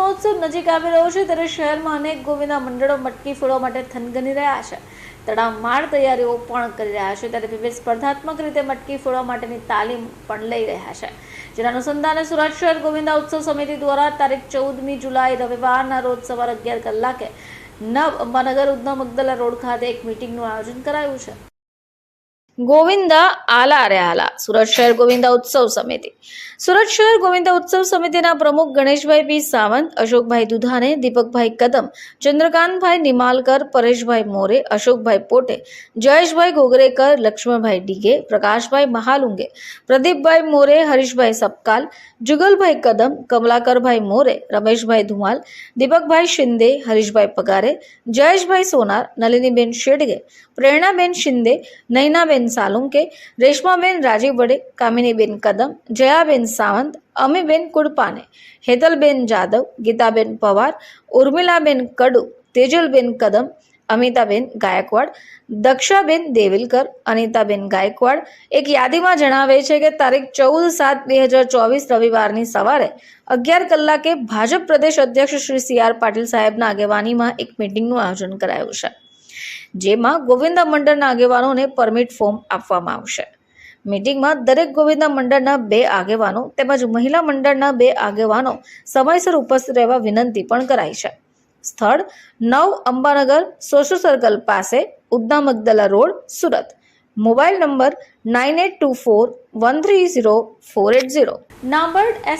મહોત્સવ નજીક આવી રહ્યો છે ત્યારે શહેરમાં અનેક ગોવિંદા મંડળો મટકી ફોડવા માટે થનગની રહ્યા છે. તડામાર તૈયારીઓ પણ કરી રહ્યા છે ત્યારે વિવિધ સ્પર્ધાત્મક રીતે મટકી ફોડવા માટેની તાલીમ પણ લઈ રહ્યા છે. જેના અનુસંધાને સુરત શહેર ગોવિંદા ઉત્સવ સમિતિ દ્વારા તારીખ ચૌદમી જુલાઈ રવિવારના રોજ સવારે અગિયાર કલાકે નવ અંબાનગર ઉધના મગદલા રોડ ખાતે એક મિટિંગનું આયોજન કરાયું છે. ગોવિંદા આલા રે આલા. સુરત શહેર ગોવિંદા ઉત્સવ સમિતિ. સુરત શહેર ગોવિંદા ઉત્સવ સમિતિના પ્રમુખ ગણેશભાઈ પી સાવંત, અશોકભાઈ દુધાને, દીપકભાઈ કદમ, ચંદ્રકાંતભાઈ નિમાલકર, પરેશભાઈ મોરે, અશોકભાઈ પોટે, જયેશભાઈ ગોગરેકર, લક્ષ્મણભાઈ ડીગે, પ્રકાશભાઈ મહાલુંગે, પ્રદીપભાઈ મોરે, હરીશભાઈ સપકાલ જુગલભાઈ કદમ, કમલાકરભાઈ મોરે, રમેશભાઈ ધુમાલ, દીપકભાઈ શિંદે, હરીશભાઈ પગારે, જયેશભાઈ સોનાર, નલિનીબેન શેડગે પ્રેરણાબેન શિંદે, નૈનાબેન સાલુંકે રેશમાબેન રાજીવડે કામિનીબેન કદમ, જયાબેન સાવંત, અમીબેન કુડપાને, હેતલબેન જાદવ, ગીતાબેન પવાર, ઉર્મિલાબેન કડુ, તેજલબેન કદમ, અમિતાબેન ગાયકવાડ, દક્ષાબેન દેવિલકર, અનિતાબેન ગાયકવાડ. એક યાદીમાં જણાવે છે કે તારીખ ચૌદ સાત બે હજાર ચોવીસ રવિવારની સવારે અગિયાર કલાકે ભાજપ પ્રદેશ અધ્યક્ષ શ્રી સી આર પાટીલ સાહેબના આગેવાનીમાં એક મિટિંગનું આયોજન કરાયું છે. જેમાં ગોવિંદા મંડળના આગેવાનોને પરમિટ ફોર્મ આપવામાં આવશે. મિટિંગમાં દરેક ગોવિંદા મંડળના બે આગેવાનો તેમજ મહિલા મંડળના બે આગેવાનો સમયસર ઉપસ્થિત રહેવા વિનંતી પણ કરાઈ છે. સ્થળ નવ અંબાનગર સોશુ સર્કલ પાસે ઉદ્દા Magdalla road, Surat. Mobile number nine eight two four one three zero four eight zero. નાંબર્ડ